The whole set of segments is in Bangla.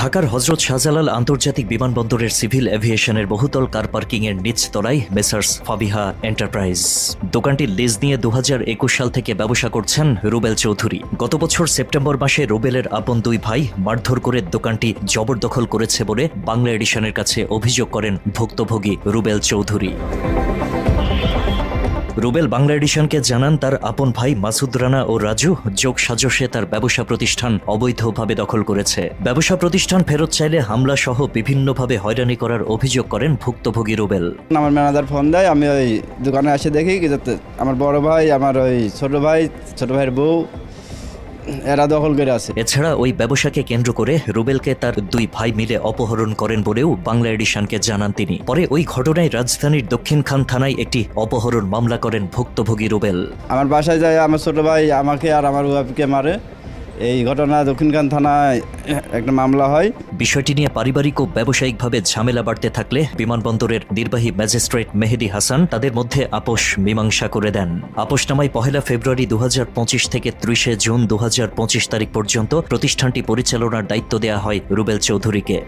ঢাকার হজরত শাহজালাল আন্তর্জাতিক বিমানবন্দরের সিভিল এভিয়েশনের বহুতল কার পার্কিং এর নিচ তলায় মেসার্স ফাবিহা এন্টারপ্রাইজ। দোকানটির লিজ নিয়ে দু হাজার একুশ সাল থেকে ব্যবসা করছেন রুবেল চৌধুরী। গত বছর সেপ্টেম্বর মাসে রুবেলের আপন দুই ভাই মারধর করে দোকানটি জবরদখল করেছে বলে বাংলা এডিশনের কাছে অভিযোগ করেন ভুক্তভোগী রুবেল চৌধুরী। রুবেল বাংলা এডিশনকে জানান, তার আপন ভাই মাসুদ রানা ও রাজু যোগ সাজসে তার ব্যবসা প্রতিষ্ঠান অবৈধভাবে দখল করেছে। ব্যবসা প্রতিষ্ঠান ফেরত চাইলে হামলা সহ বিভিন্নভাবে হয়রানি করার অভিযোগ করেন ভুক্তভোগী রুবেল। আমার ম্যানেজার ফোন দেয়, আমি ওই দোকানে এসে দেখি আমার বড় ভাই, আমার ওই ছোট ভাই, ছোট ভাইয়ের বউ এরা দখল করে আছে। এছাড়া ওই ব্যবসাকে কেন্দ্র করে রুবেলকে তার দুই ভাই মিলে অপহরণ করেন বলেও বাংলা এডিশনকে জানান তিনি। পরে ওই ঘটনায় রাজধানীর দক্ষিণ খান থানায় একটি অপহরণ মামলা করেন ভুক্তভোগী রুবেল। আমার বাসায় যায় আমার ছোট ভাই আমাকে আর আমার ওয়াইফকে মারে। এই ঘটনা দক্ষিণখান থানায় একটা মামলা হয়। বিষয়টি নিয়ে পারিবারিক ও ব্যবসায়িকভাবে ঝামেলা বাড়তে থাকলে বিমানবন্দরের নির্বাহী ম্যাজিস্ট্রেট মেহেদি হাসান তাদের মধ্যে আপোষ মীমাংসা করে দেন। আপোষনামায় পহেলা ফেব্রুয়ারি দুহাজার পঁচিশ থেকে ত্রিশে জুন দুহাজার পঁচিশ তারিখ পর্যন্ত প্রতিষ্ঠানটি পরিচালনার দায়িত্ব দেওয়া হয় রুবেল চৌধুরীকে।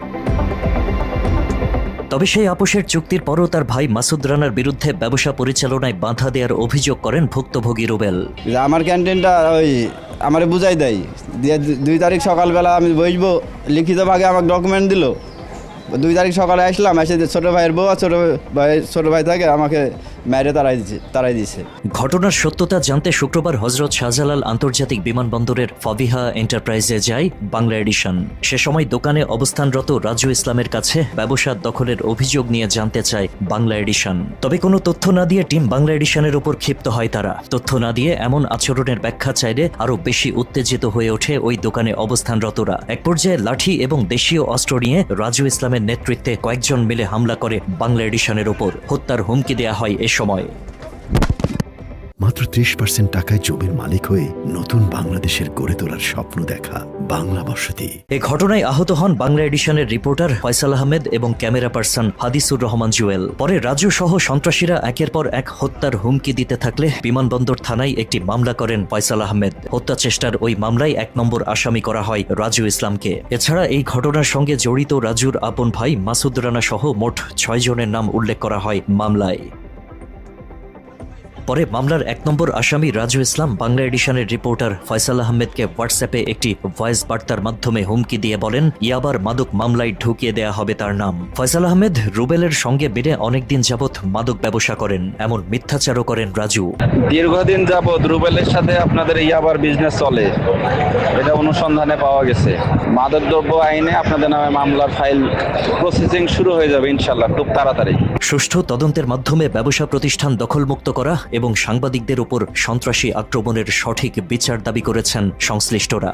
তবে সেই আপোষের চুক্তির পরও তার ভাই মাসুদ রানার বিরুদ্ধে ব্যবসা পরিচালনায় বাধা দেওয়ার অভিযোগ করেন ভুক্তভোগী রুবেল। আমার ক্যান্টিনটা ওই আমারে বুঝাই দেয়, দিয়ে দুই তারিখ সকালবেলা আমি বসবো, লিখিত ভাগে আমাকে ডকুমেন্ট দিল। দুই তারিখ সকালে আসলাম, এসে ছোটো ভাইয়ের বউ আর ছোটো ভাই ছোটো ভাই থাকে, আমাকে মেরে তারাই দিচ্ছে দিছে। ঘটনার সত্যতা জানতে শুক্রবার হজরত শাহজালাল আন্তর্জাতিক বিমানবন্দরের ফাবিহা এন্টারপ্রাইজে যায় বাংলা এডিশন। সে সময় দোকানে অবস্থানরত রাজু ইসলামের কাছে ব্যবসা দখলের অভিযোগ নিয়ে জানতে চায় বাংলা এডিশন। তবে কোনো তথ্য না দিয়ে টিম বাংলা এডিশনের উপর ক্ষিপ্ত হয় তারা। তথ্য না দিয়ে এমন আচরণের ব্যাখ্যা চাইলে আরও বেশি উত্তেজিত হয়ে ওঠে ওই দোকানে অবস্থানরতরা। এক পর্যায়ে লাঠি এবং দেশীয় অস্ত্র নিয়ে রাজু ইসলামের নেতৃত্বে কয়েকজন মিলে হামলা করে বাংলা এডিশনের ওপর হত্যার হুমকি দেয়া হয় সময়। মাত্র ত্রিশ পার্সেন্ট টাকায় জমির মালিক হয়ে নতুন বাংলাদেশের গড়ে তোলার স্বপ্ন দেখা বাংলা বসতি। এ ঘটনায় আহত হন বাংলা এডিশনের রিপোর্টার ফয়সাল আহমেদ এবং ক্যামেরা পার্সন হাদিসুর রহমান জুয়েল। পরে রাজু সহ সন্ত্রাসীরা একের পর এক হত্যার হুমকি দিতে থাকলে বিমানবন্দর থানায় একটি মামলা করেন ফয়সাল আহমেদ। হত্যা চেষ্টার ওই মামলায় এক নম্বর আসামি করা হয় রাজু ইসলামকে। এছাড়া এই ঘটনার সঙ্গে জড়িত রাজুর আপন ভাই মাসুদ রানা সহ মোট ছয় জনের নাম উল্লেখ করা হয় মামলায়। পরে মামলার এক নম্বর আসামি রাজু ইসলাম বাংলা এডিশনের রিপোর্টার ফয়সাল আহমেদকে হোয়াটসঅ্যাপে একটি ভয়েস বার্তার মাধ্যমে হুমকি দিয়ে বলেন ইয়াবার মাদক মামলায় ঢুকিয়ে দেয়া হবে তার নাম। ফয়সাল আহমেদ রুবেলের সঙ্গে বেড়ে অনেকদিন যাবৎ মাদক ব্যবসা করেন এমন মিথ্যাচারও করেন রাজু। দীর্ঘদিন যাবৎ রুবেলের সাথে আপনাদের ইয়াবার বিজনেস চলে। এটা অনুসন্ধানে পাওয়া গেছে। মাদকদ্রব্য আইনে আপনাদের নামে মামলার ফাইল প্রসেসিং শুরু হয়ে যাবে ইনশাল্লাহ খুব তাড়াতাড়ি। সুষ্ঠু তদন্তের মাধ্যমে ব্যবসা প্রতিষ্ঠান দখলমুক্ত করা এবং সাংবাদিকদের উপর সন্ত্রাসী আক্রমণের সঠিক বিচার দাবি করেছেন সংশ্লিষ্টরা।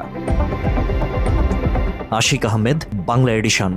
আশিক আহমেদ বাংলা এডিশন।